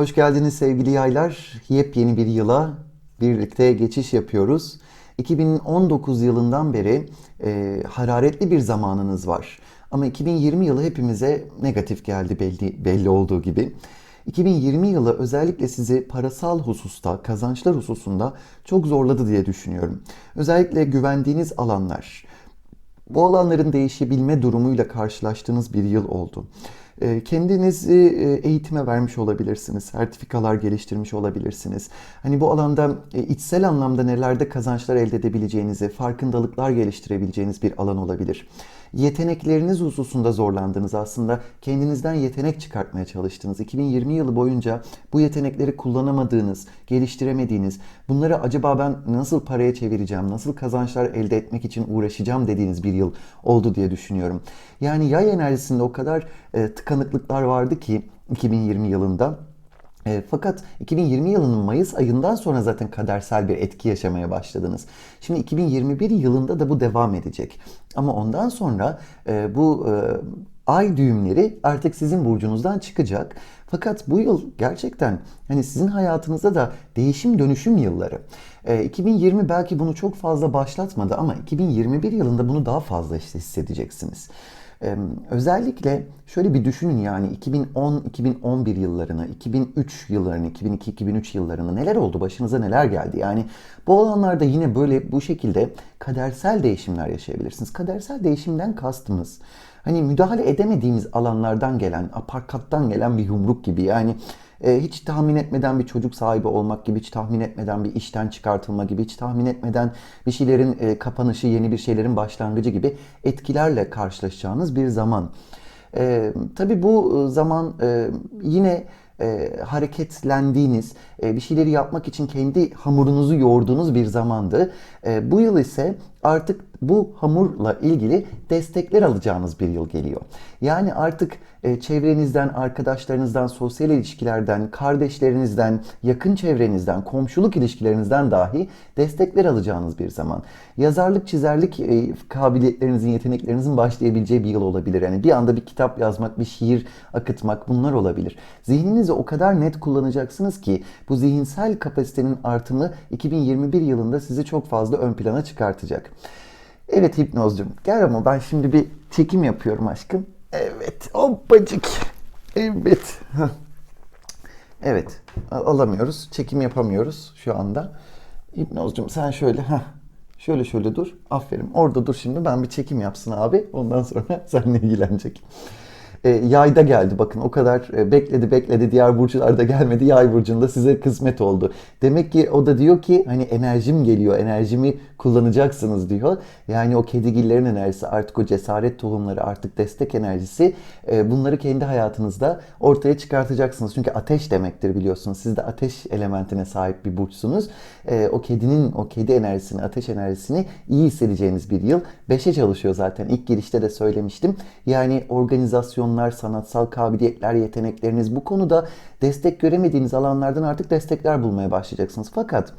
Hoş geldiniz sevgili yaylar. Yepyeni bir yıla birlikte geçiş yapıyoruz. 2019 yılından beri e, hararetli bir zamanınız var. Ama 2020 yılı hepimize negatif geldi belli, belli olduğu gibi. 2020 yılı özellikle sizi parasal hususta, kazançlar hususunda çok zorladı diye düşünüyorum. Özellikle güvendiğiniz alanlar, bu alanların değişebilme durumuyla karşılaştığınız bir yıl oldu. Ee, kendinizi e, eğitime vermiş olabilirsiniz, sertifikalar geliştirmiş olabilirsiniz. Hani bu alanda e, içsel anlamda nelerde kazançlar elde edebileceğinizi, farkındalıklar geliştirebileceğiniz bir alan olabilir. Yetenekleriniz hususunda zorlandınız aslında. Kendinizden yetenek çıkartmaya çalıştınız. 2020 yılı boyunca bu yetenekleri kullanamadığınız, geliştiremediğiniz, bunları acaba ben nasıl paraya çevireceğim, nasıl kazançlar elde etmek için uğraşacağım dediğiniz bir yıl oldu diye düşünüyorum. Yani yay enerjisinde o kadar e, tıkanıklıklar vardı ki 2020 yılında. E, fakat 2020 yılının Mayıs ayından sonra zaten kadersel bir etki yaşamaya başladınız. Şimdi 2021 yılında da bu devam edecek. Ama ondan sonra e, bu e, ay düğümleri artık sizin burcunuzdan çıkacak. Fakat bu yıl gerçekten hani sizin hayatınızda da değişim dönüşüm yılları. E, 2020 belki bunu çok fazla başlatmadı ama 2021 yılında bunu daha fazla işte hissedeceksiniz. Ee, özellikle şöyle bir düşünün yani 2010-2011 yıllarını, 2003 yıllarını, 2002-2003 yıllarını neler oldu, başınıza neler geldi? Yani bu alanlarda yine böyle bu şekilde kadersel değişimler yaşayabilirsiniz. Kadersel değişimden kastımız hani müdahale edemediğimiz alanlardan gelen, aparkattan gelen bir yumruk gibi yani e, hiç tahmin etmeden bir çocuk sahibi olmak gibi, hiç tahmin etmeden bir işten çıkartılma gibi, hiç tahmin etmeden bir şeylerin e, kapanışı, yeni bir şeylerin başlangıcı gibi etkilerle karşılaşacağınız bir zaman. E, tabii bu zaman e, yine e, hareketlendiğiniz, e, bir şeyleri yapmak için kendi hamurunuzu yoğurduğunuz bir zamandı. E, bu yıl ise artık bu hamurla ilgili destekler alacağınız bir yıl geliyor. Yani artık e, çevrenizden, arkadaşlarınızdan, sosyal ilişkilerden, kardeşlerinizden, yakın çevrenizden, komşuluk ilişkilerinizden dahi destekler alacağınız bir zaman. Yazarlık, çizerlik e, kabiliyetlerinizin, yeteneklerinizin başlayabileceği bir yıl olabilir. Yani bir anda bir kitap yazmak, bir şiir akıtmak bunlar olabilir. Zihninizi o kadar net kullanacaksınız ki bu zihinsel kapasitenin artımı 2021 yılında sizi çok fazla ön plana çıkartacak. Evet hipnozcum gel ama ben şimdi bir çekim yapıyorum aşkım. Evet hoppacık. Evet. Evet alamıyoruz. Çekim yapamıyoruz şu anda. Hipnozcum sen şöyle ha şöyle şöyle dur. Aferin. Orada dur şimdi ben bir çekim yapsın abi. Ondan sonra seninle ilgilenecek e, yayda geldi bakın o kadar e, bekledi bekledi diğer burçlarda gelmedi yay burcunda size kısmet oldu. Demek ki o da diyor ki hani enerjim geliyor enerjimi kullanacaksınız diyor. Yani o kedigillerin enerjisi artık o cesaret tohumları artık destek enerjisi e, bunları kendi hayatınızda ortaya çıkartacaksınız. Çünkü ateş demektir biliyorsunuz. Siz de ateş elementine sahip bir burçsunuz. E, o kedinin o kedi enerjisini ateş enerjisini iyi hissedeceğiniz bir yıl. Beşe çalışıyor zaten ilk girişte de söylemiştim. Yani organizasyon fonksiyonlar, sanatsal kabiliyetler, yetenekleriniz bu konuda destek göremediğiniz alanlardan artık destekler bulmaya başlayacaksınız. Fakat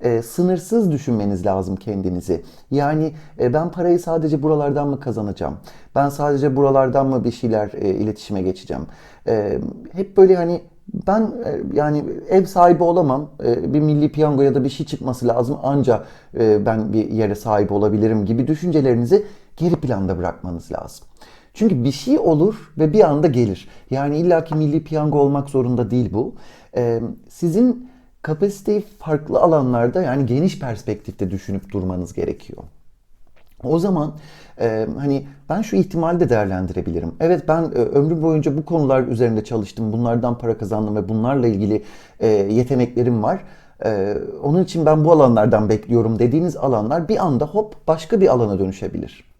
e, sınırsız düşünmeniz lazım kendinizi. Yani e, ben parayı sadece buralardan mı kazanacağım? Ben sadece buralardan mı bir şeyler e, iletişime geçeceğim? E, hep böyle hani ben e, yani ev sahibi olamam. E, bir milli piyango ya da bir şey çıkması lazım anca e, ben bir yere sahip olabilirim gibi düşüncelerinizi geri planda bırakmanız lazım. Çünkü bir şey olur ve bir anda gelir. Yani illaki milli piyango olmak zorunda değil bu. Ee, sizin kapasiteyi farklı alanlarda yani geniş perspektifte düşünüp durmanız gerekiyor. O zaman e, hani ben şu ihtimali de değerlendirebilirim. Evet ben e, ömrüm boyunca bu konular üzerinde çalıştım. Bunlardan para kazandım ve bunlarla ilgili e, yeteneklerim var. E, onun için ben bu alanlardan bekliyorum dediğiniz alanlar bir anda hop başka bir alana dönüşebilir.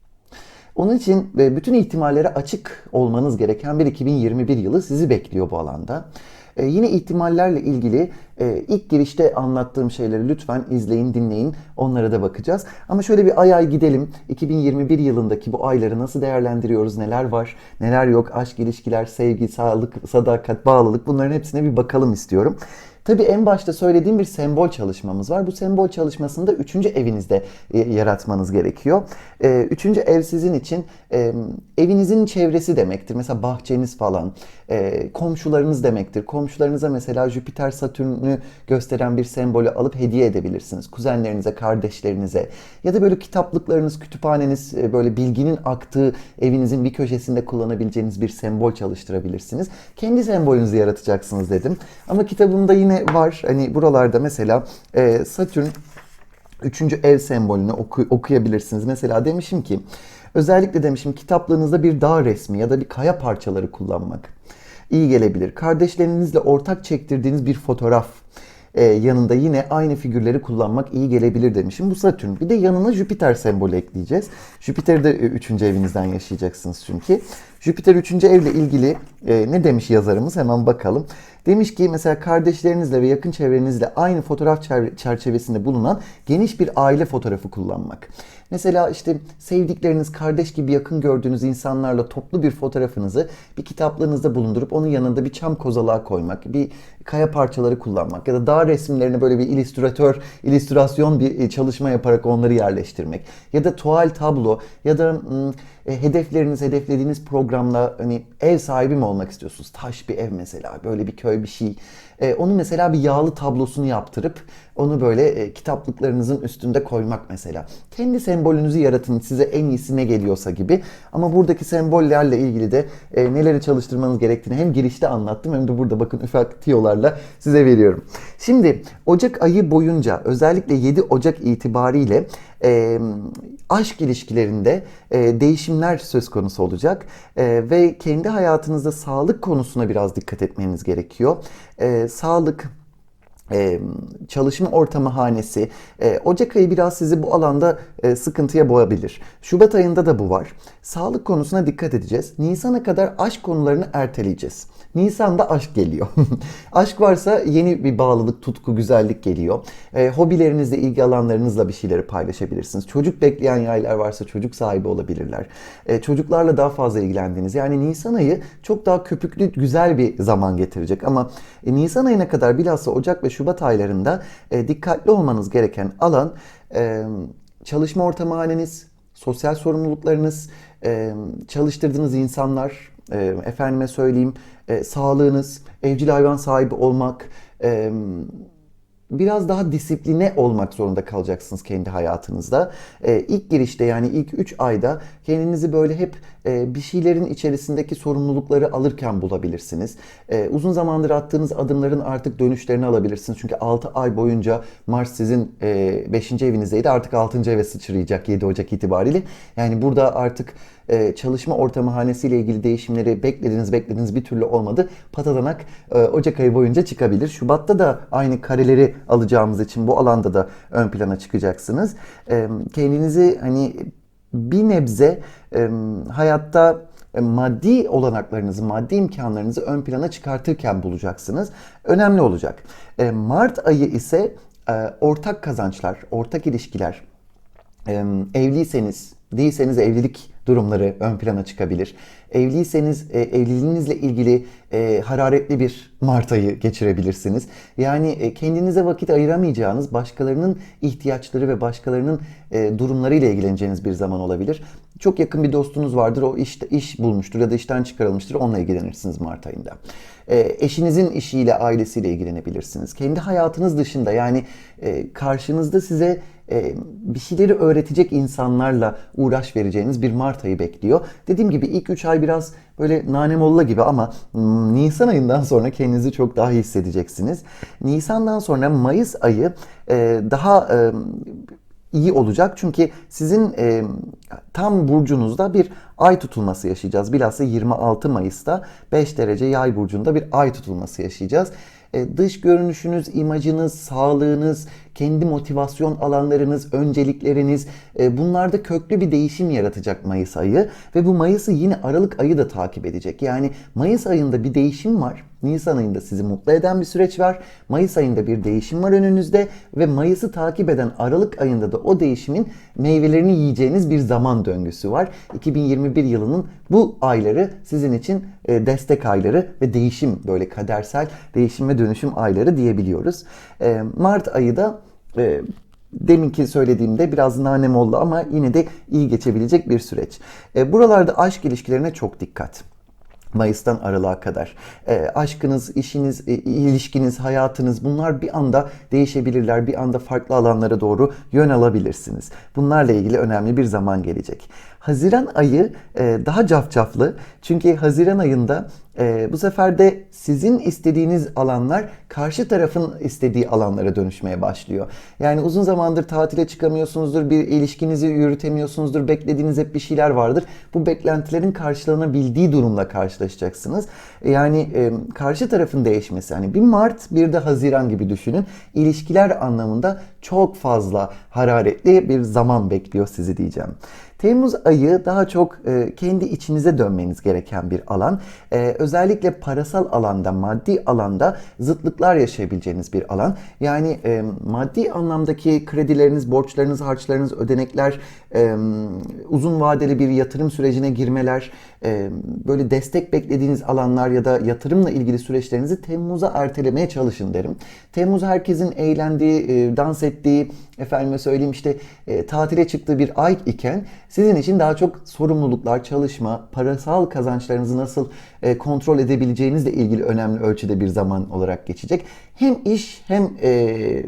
Onun için e, bütün ihtimallere açık olmanız gereken bir 2021 yılı sizi bekliyor bu alanda. Ee, yine ihtimallerle ilgili e, ilk girişte anlattığım şeyleri lütfen izleyin, dinleyin. Onlara da bakacağız. Ama şöyle bir ay ay gidelim. 2021 yılındaki bu ayları nasıl değerlendiriyoruz? Neler var, neler yok? Aşk, ilişkiler, sevgi, sağlık, sadakat, bağlılık bunların hepsine bir bakalım istiyorum. Tabii en başta söylediğim bir sembol çalışmamız var. Bu sembol çalışmasında üçüncü evinizde e, yaratmanız gerekiyor. E, üçüncü ev sizin için e, evinizin çevresi demektir. Mesela bahçeniz falan, komşularınız demektir. Komşularınıza mesela Jüpiter Satürn'ü gösteren bir sembolü alıp hediye edebilirsiniz. Kuzenlerinize, kardeşlerinize ya da böyle kitaplıklarınız, kütüphaneniz e, böyle bilginin aktığı evinizin bir köşesinde kullanabileceğiniz bir sembol çalıştırabilirsiniz. Kendi sembolünüzü yaratacaksınız dedim. Ama kitabımda yine var. Hani buralarda mesela e, Satürn üçüncü ev sembolünü oku, okuyabilirsiniz. Mesela demişim ki özellikle demişim kitaplığınızda bir dağ resmi ya da bir kaya parçaları kullanmak iyi gelebilir. Kardeşlerinizle ortak çektirdiğiniz bir fotoğraf e, yanında yine aynı figürleri kullanmak iyi gelebilir demişim. Bu Satürn. Bir de yanına Jüpiter sembolü ekleyeceğiz. Jüpiter'i de 3. evinizden yaşayacaksınız çünkü. Jüpiter 3. evle ilgili e, ne demiş yazarımız hemen bakalım. Demiş ki mesela kardeşlerinizle ve yakın çevrenizle aynı fotoğraf çerçevesinde bulunan geniş bir aile fotoğrafı kullanmak. Mesela işte sevdikleriniz, kardeş gibi yakın gördüğünüz insanlarla toplu bir fotoğrafınızı bir kitaplığınızda bulundurup onun yanında bir çam kozalağı koymak, bir kaya parçaları kullanmak ya da dağ resimlerini böyle bir illüstratör, illüstrasyon bir e, çalışma yaparak onları yerleştirmek ya da tuval tablo ya da e, hedefleriniz, hedeflediğiniz programla hani ev sahibi mi olmak istiyorsunuz? Taş bir ev mesela, böyle bir köy bir şey. E, onu mesela bir yağlı tablosunu yaptırıp onu böyle e, kitaplıklarınızın üstünde koymak mesela. Kendi sembolünüzü yaratın size en iyisi ne geliyorsa gibi. Ama buradaki sembollerle ilgili de e, neleri çalıştırmanız gerektiğini hem girişte anlattım hem de burada bakın ufak tiyolarla size veriyorum. Şimdi Ocak ayı boyunca özellikle 7 Ocak itibariyle e, aşk ilişkilerinde e, değişimler söz konusu olacak e, ve kendi hayatınızda sağlık konusuna biraz dikkat etmeniz gerekiyor. E, sağlık, ee, çalışma ortamı hanesi. Ee, Ocak ayı biraz sizi bu alanda e, sıkıntıya boğabilir. Şubat ayında da bu var. Sağlık konusuna dikkat edeceğiz. Nisan'a kadar aşk konularını erteleyeceğiz. Nisan'da aşk geliyor. aşk varsa yeni bir bağlılık, tutku, güzellik geliyor. E, hobilerinizle, ilgi alanlarınızla bir şeyleri paylaşabilirsiniz. Çocuk bekleyen yaylar varsa çocuk sahibi olabilirler. E, çocuklarla daha fazla ilgilendiğiniz. Yani Nisan ayı çok daha köpüklü, güzel bir zaman getirecek. Ama e, Nisan ayına kadar bilhassa Ocak ve Şubat aylarında e, dikkatli olmanız gereken alan e, çalışma ortamı haneniz, sosyal sorumluluklarınız, e, çalıştırdığınız insanlar, e, efendime söyleyeyim e, sağlığınız, evcil hayvan sahibi olmak, e, biraz daha disipline olmak zorunda kalacaksınız kendi hayatınızda. Ee, ilk girişte yani ilk 3 ayda kendinizi böyle hep e, bir şeylerin içerisindeki sorumlulukları alırken bulabilirsiniz. E, uzun zamandır attığınız adımların artık dönüşlerini alabilirsiniz. Çünkü 6 ay boyunca Mars sizin 5. E, evinizdeydi. Artık 6. eve sıçrayacak 7 Ocak itibariyle. Yani burada artık e, çalışma ortamı hanesiyle ilgili değişimleri beklediğiniz beklediğiniz bir türlü olmadı. Patadanak e, Ocak ayı boyunca çıkabilir. Şubat'ta da aynı kareleri alacağımız için bu alanda da ön plana çıkacaksınız. E, kendinizi hani bir nebze hayatta maddi olanaklarınızı, maddi imkanlarınızı ön plana çıkartırken bulacaksınız. Önemli olacak. Mart ayı ise ortak kazançlar, ortak ilişkiler, evliyseniz, değilseniz evlilik durumları ön plana çıkabilir. Evliyseniz e, evliliğinizle ilgili e, hararetli bir Mart ayı geçirebilirsiniz. Yani e, kendinize vakit ayıramayacağınız başkalarının ihtiyaçları ve başkalarının e, durumlarıyla ilgileneceğiniz bir zaman olabilir. Çok yakın bir dostunuz vardır, o işte iş bulmuştur ya da işten çıkarılmıştır, onunla ilgilenirsiniz Mart ayında. E, eşinizin işiyle, ailesiyle ilgilenebilirsiniz. Kendi hayatınız dışında yani e, karşınızda size e, bir şeyleri öğretecek insanlarla uğraş vereceğiniz bir Mart ayı bekliyor. Dediğim gibi ilk 3 ay biraz böyle nanemolla gibi ama hmm, Nisan ayından sonra kendinizi çok daha iyi hissedeceksiniz. Nisan'dan sonra Mayıs ayı e, daha e, iyi olacak. Çünkü sizin e, tam burcunuzda bir ay tutulması yaşayacağız. Bilhassa 26 Mayıs'ta 5 derece yay burcunda bir ay tutulması yaşayacağız. E, dış görünüşünüz, imajınız, sağlığınız, kendi motivasyon alanlarınız, öncelikleriniz e, bunlarda köklü bir değişim yaratacak Mayıs ayı ve bu Mayıs'ı yine Aralık ayı da takip edecek. Yani Mayıs ayında bir değişim var. Nisan ayında sizi mutlu eden bir süreç var. Mayıs ayında bir değişim var önünüzde ve Mayıs'ı takip eden Aralık ayında da o değişimin meyvelerini yiyeceğiniz bir zaman döngüsü var. 2021 yılının bu ayları sizin için e, destek ayları ve değişim böyle kadersel değişim ve dönüşüm ayları diyebiliyoruz. E, Mart ayı da e, deminki söylediğimde biraz nanem oldu ama yine de iyi geçebilecek bir süreç. Buralarda aşk ilişkilerine çok dikkat. Mayıs'tan Aralık'a kadar. E, aşkınız, işiniz, e, ilişkiniz, hayatınız bunlar bir anda değişebilirler. Bir anda farklı alanlara doğru yön alabilirsiniz. Bunlarla ilgili önemli bir zaman gelecek. Haziran ayı e, daha cafcaflı. Çünkü Haziran ayında e, bu sefer de sizin istediğiniz alanlar karşı tarafın istediği alanlara dönüşmeye başlıyor. Yani uzun zamandır tatile çıkamıyorsunuzdur, bir ilişkinizi yürütemiyorsunuzdur, beklediğiniz hep bir şeyler vardır. Bu beklentilerin karşılanabildiği durumla karşılaşacaksınız. Yani e, karşı tarafın değişmesi, hani bir Mart bir de Haziran gibi düşünün. İlişkiler anlamında çok fazla hararetli bir zaman bekliyor sizi diyeceğim. Temmuz ayı daha çok e, kendi içinize dönmeniz gereken bir alan. E, özellikle parasal alanda, maddi alanda zıtlıklar yaşayabileceğiniz bir alan. Yani e, maddi anlamdaki kredileriniz, borçlarınız, harçlarınız, ödenekler, uzun vadeli bir yatırım sürecine girmeler, böyle destek beklediğiniz alanlar ya da yatırımla ilgili süreçlerinizi Temmuz'a ertelemeye çalışın derim. Temmuz herkesin eğlendiği, dans ettiği, efendime söyleyeyim işte e, tatile çıktığı bir ay iken sizin için daha çok sorumluluklar, çalışma, parasal kazançlarınızı nasıl e, kontrol edebileceğinizle ilgili önemli ölçüde bir zaman olarak geçecek. Hem iş hem e,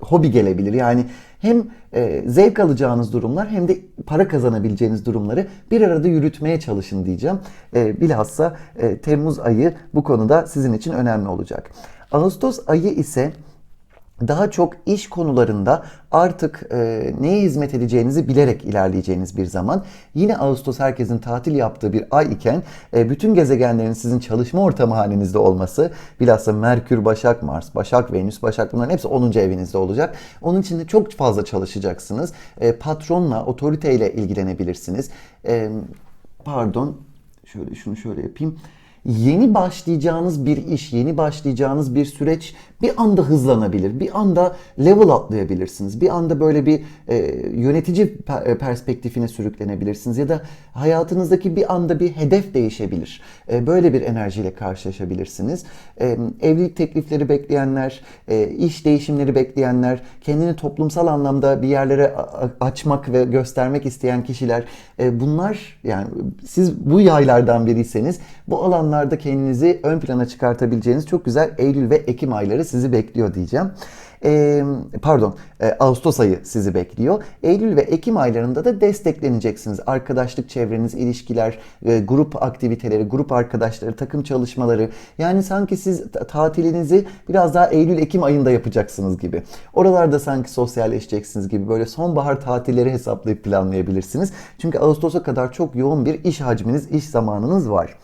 hobi gelebilir. Yani hem e, zevk alacağınız durumlar hem de para kazanabileceğiniz durumları bir arada yürütmeye çalışın diyeceğim. E, bilhassa e, Temmuz ayı bu konuda sizin için önemli olacak. Ağustos ayı ise daha çok iş konularında artık e, neye hizmet edeceğinizi bilerek ilerleyeceğiniz bir zaman. Yine Ağustos herkesin tatil yaptığı bir ay iken e, bütün gezegenlerin sizin çalışma ortamı halinizde olması bilhassa Merkür, Başak, Mars, Başak, Venüs, Başak bunların hepsi 10. evinizde olacak. Onun için de çok fazla çalışacaksınız. E, patronla, otoriteyle ilgilenebilirsiniz. E, pardon, şöyle şunu şöyle yapayım yeni başlayacağınız bir iş, yeni başlayacağınız bir süreç bir anda hızlanabilir. Bir anda level atlayabilirsiniz. Bir anda böyle bir e, yönetici e, perspektifine sürüklenebilirsiniz. Ya da hayatınızdaki bir anda bir hedef değişebilir. E, böyle bir enerjiyle karşılaşabilirsiniz. E, evlilik teklifleri bekleyenler, e, iş değişimleri bekleyenler, kendini toplumsal anlamda bir yerlere açmak ve göstermek isteyen kişiler. E, bunlar yani siz bu yaylardan biriyseniz bu alanlarda kendinizi ön plana çıkartabileceğiniz çok güzel Eylül ve Ekim ayları sizi bekliyor diyeceğim pardon Ağustos ayı sizi bekliyor. Eylül ve Ekim aylarında da destekleneceksiniz. Arkadaşlık çevreniz, ilişkiler, grup aktiviteleri, grup arkadaşları, takım çalışmaları. Yani sanki siz tatilinizi biraz daha Eylül-Ekim ayında yapacaksınız gibi. Oralarda sanki sosyalleşeceksiniz gibi. Böyle sonbahar tatilleri hesaplayıp planlayabilirsiniz. Çünkü Ağustos'a kadar çok yoğun bir iş hacminiz, iş zamanınız var.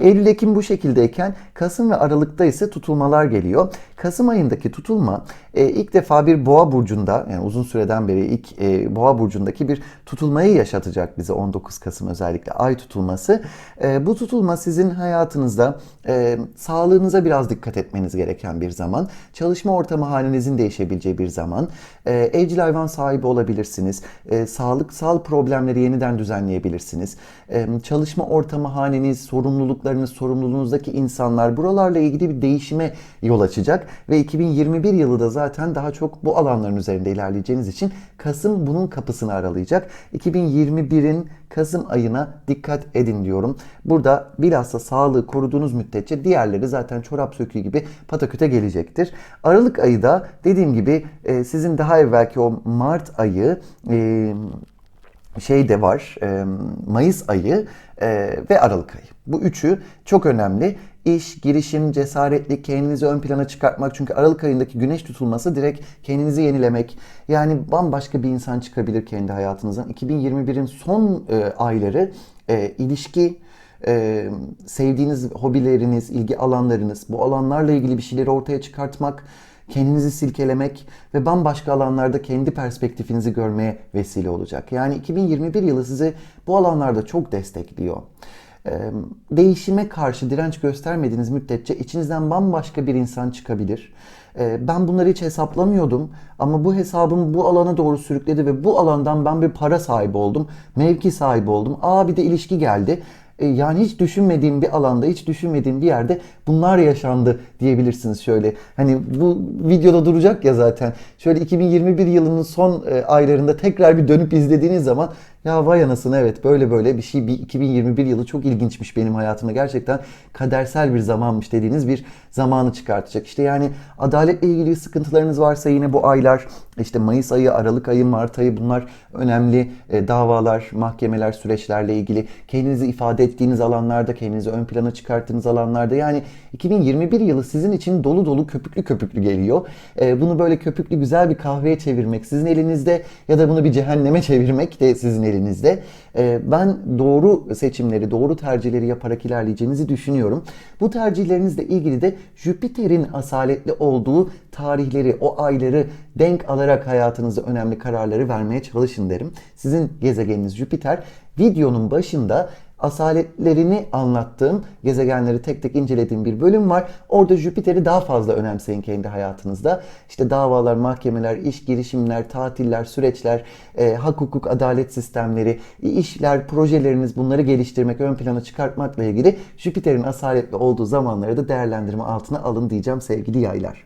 Eylül-Ekim bu şekildeyken Kasım ve Aralık'ta ise tutulmalar geliyor. Kasım ayındaki tutulma e, ilk defa bir boğa burcunda yani uzun süreden beri ilk e, boğa burcundaki bir tutulmayı yaşatacak bize 19 Kasım özellikle ay tutulması. E, bu tutulma sizin hayatınızda e, sağlığınıza biraz dikkat etmeniz gereken bir zaman. Çalışma ortamı halinizin değişebileceği bir zaman. E, evcil hayvan sahibi olabilirsiniz. E, sağlıksal problemleri yeniden düzenleyebilirsiniz. E, çalışma ortamı haneniz, sorumluluklarınız, sorumluluğunuzdaki insanlar buralarla ilgili bir değişime yol açacak ve 2021 yılı da zaten daha çok bu alanların üzerinde ilerleyeceğiniz için Kasım bunun kapısını aralayacak. 2021'in Kasım ayına dikkat edin diyorum. Burada bilhassa sağlığı koruduğunuz müddetçe diğerleri zaten çorap söküğü gibi pataküte gelecektir. Aralık ayı da dediğim gibi e, sizin daha evvelki o Mart ayı e, şey de var Mayıs ayı ve Aralık ayı. Bu üçü çok önemli. İş, girişim, cesaretli, kendinizi ön plana çıkartmak. Çünkü Aralık ayındaki güneş tutulması direkt kendinizi yenilemek. Yani bambaşka bir insan çıkabilir kendi hayatınızdan. 2021'in son e, ayları e, ilişki, e, sevdiğiniz hobileriniz, ilgi alanlarınız, bu alanlarla ilgili bir şeyleri ortaya çıkartmak, kendinizi silkelemek ve bambaşka alanlarda kendi perspektifinizi görmeye vesile olacak. Yani 2021 yılı sizi bu alanlarda çok destekliyor. Değişime karşı direnç göstermediğiniz müddetçe içinizden bambaşka bir insan çıkabilir. Ben bunları hiç hesaplamıyordum ama bu hesabım bu alana doğru sürükledi ve bu alandan ben bir para sahibi oldum, mevki sahibi oldum. Aa bir de ilişki geldi. E, Yani hiç düşünmediğim bir alanda, hiç düşünmediğim bir yerde bunlar yaşandı diyebilirsiniz şöyle. Hani bu videoda duracak ya zaten. Şöyle 2021 yılının son e, aylarında tekrar bir dönüp izlediğiniz zaman ya vay anasını evet böyle böyle bir şey bir 2021 yılı çok ilginçmiş benim hayatımda. Gerçekten kadersel bir zamanmış dediğiniz bir zamanı çıkartacak. İşte yani adaletle ilgili sıkıntılarınız varsa yine bu aylar işte Mayıs ayı, Aralık ayı, Mart ayı bunlar önemli e, davalar, mahkemeler, süreçlerle ilgili kendinizi ifade ettiğiniz alanlarda, kendinizi ön plana çıkarttığınız alanlarda yani 2021 yılı sizin için dolu dolu köpüklü köpüklü geliyor. E, bunu böyle köpüklü güzel bir kahveye çevirmek sizin elinizde ya da bunu bir cehenneme çevirmek de sizin elinizde. E, ben doğru seçimleri, doğru tercihleri yaparak ilerleyeceğinizi düşünüyorum. Bu tercihlerinizle ilgili de Jüpiter'in asaletli olduğu tarihleri, o ayları denk alarak hayatınızda önemli kararları vermeye çalışın derim. Sizin gezegeniniz Jüpiter. Videonun başında asaletlerini anlattığım, gezegenleri tek tek incelediğim bir bölüm var. Orada Jüpiter'i daha fazla önemseyin kendi hayatınızda. İşte davalar, mahkemeler, iş girişimler, tatiller, süreçler, e, hak hukuk, adalet sistemleri, işler, projeleriniz bunları geliştirmek, ön plana çıkartmakla ilgili Jüpiter'in asaletli olduğu zamanları da değerlendirme altına alın diyeceğim sevgili yaylar.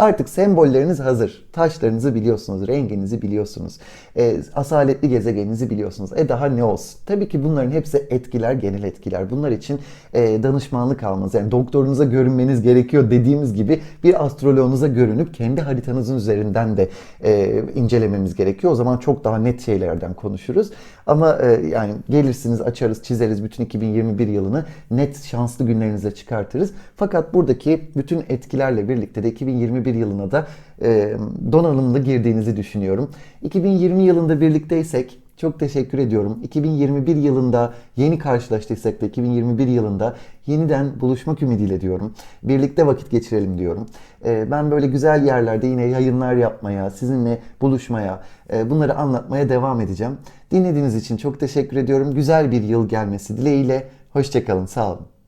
Artık sembolleriniz hazır. Taşlarınızı biliyorsunuz, renginizi biliyorsunuz. E, asaletli gezegeninizi biliyorsunuz. E daha ne olsun? Tabii ki bunların hepsi etkiler, genel etkiler. Bunlar için e, danışmanlık almanız, yani doktorunuza görünmeniz gerekiyor dediğimiz gibi bir astroloğunuza görünüp kendi haritanızın üzerinden de e, incelememiz gerekiyor. O zaman çok daha net şeylerden konuşuruz. Ama e, yani gelirsiniz, açarız, çizeriz bütün 2021 yılını net şanslı günlerinizle çıkartırız. Fakat buradaki bütün etkilerle birlikte de 2021 yılına da e, donanımlı girdiğinizi düşünüyorum. 2020 yılında birlikteysek çok teşekkür ediyorum. 2021 yılında yeni karşılaştıysak da 2021 yılında yeniden buluşmak ümidiyle diyorum. Birlikte vakit geçirelim diyorum. Ben böyle güzel yerlerde yine yayınlar yapmaya, sizinle buluşmaya, bunları anlatmaya devam edeceğim. Dinlediğiniz için çok teşekkür ediyorum. Güzel bir yıl gelmesi dileğiyle. Hoşçakalın, sağ olun.